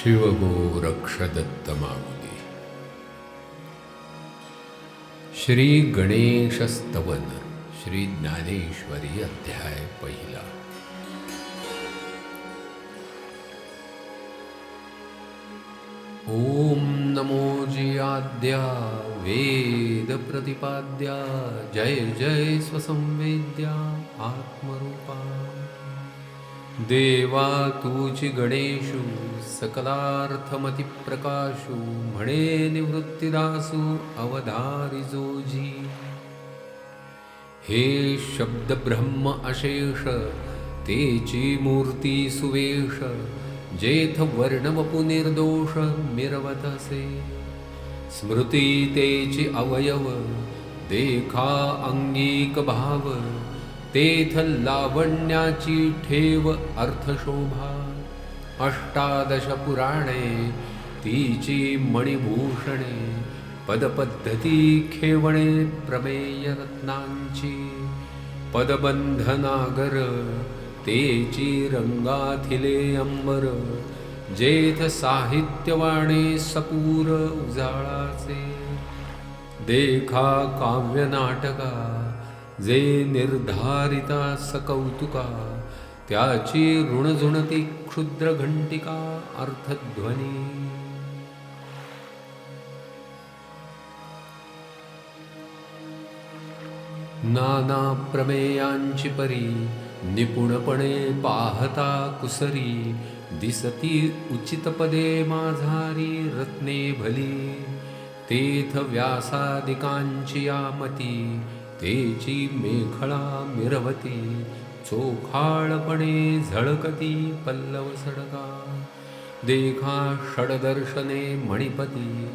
शिवगोरक्षदत्तमामुली श्री गणेशस्तवन श्री ज्ञानेश्वरी अध्याय पहिला। ॐ नमो जियाद्या वेदप्रतिपाद्या जय जय स्वसंवेद्या आत्मरूपा। देवा तुझी गणेशु सकलार्थमतिप्रकाशु म्हणे निवृत्तिदासु अवधारी जोजी. हे शब्द ब्रह्म अशेष तेची मूर्ती सुवेश जेथ वर्णवपु निर्दोष मिरवतसे स्मृती तेची अवयव देखा अंगीक भाव तेथ लावण्याची ठेव अर्थशोभा. अष्टादश पुराणे तिची मणिभूषणे पदपद्धती खेवणे प्रमेय रत्नांची पदबंधनागर तेची रंगाथिले अंबर जेथ साहित्यवाणे सपूर उजाळाचे. देखा काव्यनाटका जे निर्धारिता सकौतुका त्याची ऋणझुणती क्षुद्र घंटिका अर्थध्वनी. नाना प्रमेयांची परी निपुणपणे पाहता कुसरी दिसती उचित पदे माझारी रत्ने भली तेथ व्यासादिकांची यामती तेची मेखळा मिरवती चोखाळपणे झळकती पल्लव सडका. देखा षडदर्शने मणिपती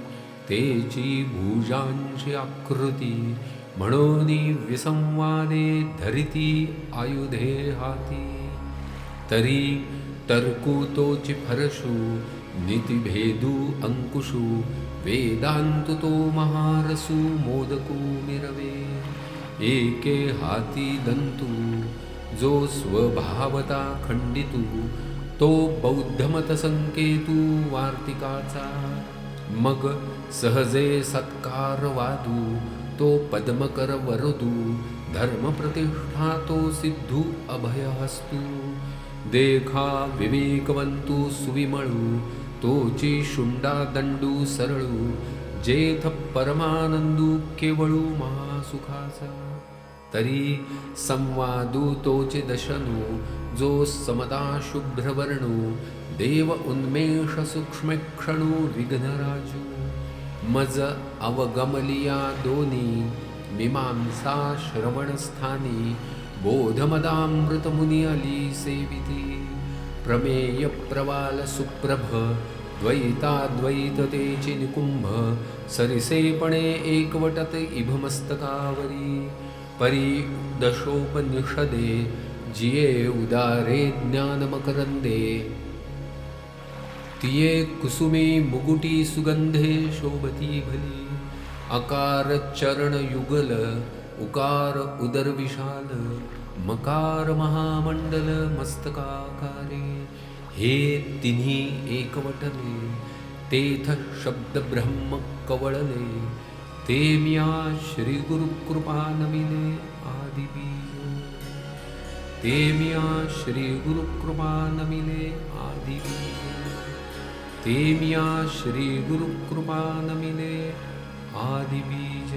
तेची भुजांची आकृती. म्हणून विसंवादे धरिती आयुधे हाती तरी तर्कुतोचि फरशु नितिभेदु नीतिभेदू वेदान्तुतो महारसु तो मोदकू मिरवे. एके हाती दंतू जो स्वभावता खंडितू तो बौद्धमत संकेतू वार्तिकाचा. मग सहजे सत्कार वादू तो पद्मकर वरदू धर्मप्रतिष्ठा तो सिद्धू अभयहस्तू. देखा विवेकवंतू सुविमळू तोची शुंडा दंडू सरळू जेथ परमानंदू केवळू महासुखाचा तरी संवादू तोचे जो समता शुभ्रवर्णो देव उन्मेष सूक्ष्मक्षणू विघ्नराजू. मज अवगमलिया दोनी मीमांसा श्रवणस्थानी बोधमदामृतमुनी अली सेविती. प्रमेय प्रवाल सुप्रभ द्वैताद्वैततेची निकुंभ सरिसेपणे एकवटत इभमस्तकावरी। परी दशोपनिषदे जिये उदारे ज्ञानमकरंदे तिये कुसुमे मुगुटी सुगंधे शोभती भली। अकार चरण युगल उकार उदर विशाल मकार महामंडल मस्तकाकारे। हे तिन्ही एकवटले तेथ शब्दब्रह्म कवळले ते मिया कृपा नमिले आदिबीज ते मिया कृपा नमिले आदिबीज ते मिया कृपा नमिले आदिबीज